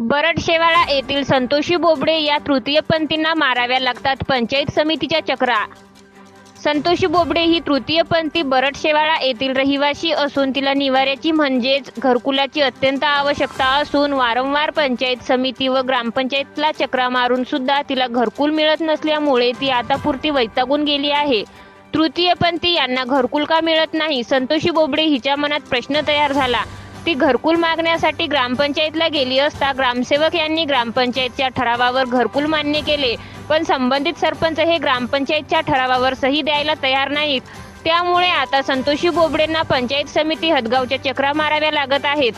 बरडशेवाळा येथील संतोषी बोबडे या तृतीयपंथींना माराव्या लागतात पंचायत समितीच्या चक्रा. संतोषी बोबडे ही तृतीयपंथी बरडशेवाळा येथील रहिवासी असून तिला निवाऱ्याची म्हणजेच घरकुलाची अत्यंत आवश्यकता असून वारंवार पंचायत समिती व ग्रामपंचायतला चक्रा मारून सुद्धा तिला घरकुल मिळत नसल्यामुळे ती आतापुरती वैतागून गेली आहे. तृतीयपंथी यांना घरकुल का मिळत नाही? संतोषी बोबडे हिच्या मनात प्रश्न तयार झाला. ती घरकुल मागण्यासाठी ग्रामपंचायतला गेली असता ग्रामसेवक यांनी ग्रामपंचायतच्या ठरावावर घरकुल मान्य केले. पण संबंधित सरपंच हे ग्रामपंचायतच्या ठरावावर सही द्यायला तयार नाहीत. त्यामुळे आता संतोषी बोबडेंना पंचायत समिती हदगावच्या चक्रा माराव्या लागत आहेत.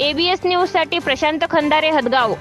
एबीएस न्यूजसाठी प्रशांत खंदारे हदगाव.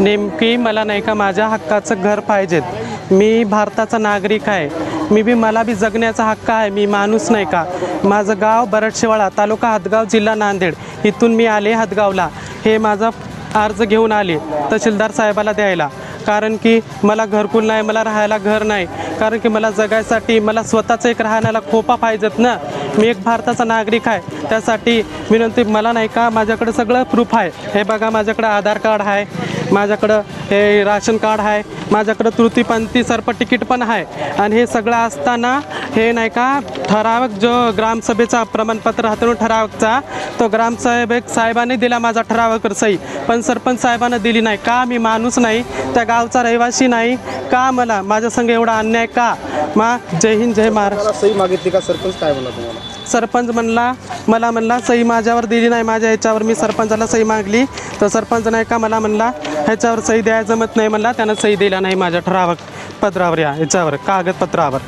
नेमकी मला नाही का माझ्या हक्काचं घर पाहिजेत. मी भारताचा नागरिक आहे. मी बी मला बी जगण्याचा हक्क आहे. मी माणूस नाही का? माझं गाव बरडशेवाळा तालुका हदगाव जिल्हा नांदेड. इथून मी आले हदगावला. हे माझा अर्ज घेऊन आले तहसीलदार साहेबाला द्यायला. कारण की मला घरकुल नाही मला राहायला घर नाही. कारण की मला जगायसाठी मला स्वतःचं एक राहण्याला खोपा पाहिजेत ना. मी एक भारताचा नागरिक आहे. त्यासाठी विनंती मला नाही का माझ्याकडे सगळं प्रूफ आहे. हे बघा माझ्याकडं आधार कार्ड आहे. माझ्याकडं हे राशन कार्ड आहे. माझ्याकडं तृतीपंथी सर्प तिकीट पण आहे. आणि हे सगळं असताना हे नाही का ठरावक जो ग्रामसभेचा प्रमाणपत्र हातून ठरावकचा तो ग्रामसाहेब एक साहेबांनी दिला माझा ठरावक सही पण सरपंच साहेबांना दिली नाही. का मी माणूस नाही? त्या गावचा रहिवासी नाही? का मला? माझ्या संग एवढा अन्याय का? मा जय हिंद जय महाराष्ट्र. सही मागितली का? सरपंच काय बोला तुम्हाला? सरपंच म्हणला मला म्हणला सही माझ्यावर दिली नाही माझ्या ह्याच्यावर मी सरपंचाला सही मागली. तर सरपंच नाही का? मला म्हणला ह्याच्यावर सही द्यायला जमत नाही म्हणला त्यानं सही दिला नाही माझ्या ठरावक पत्रावर या ह्याच्यावर कागदपत्रावर.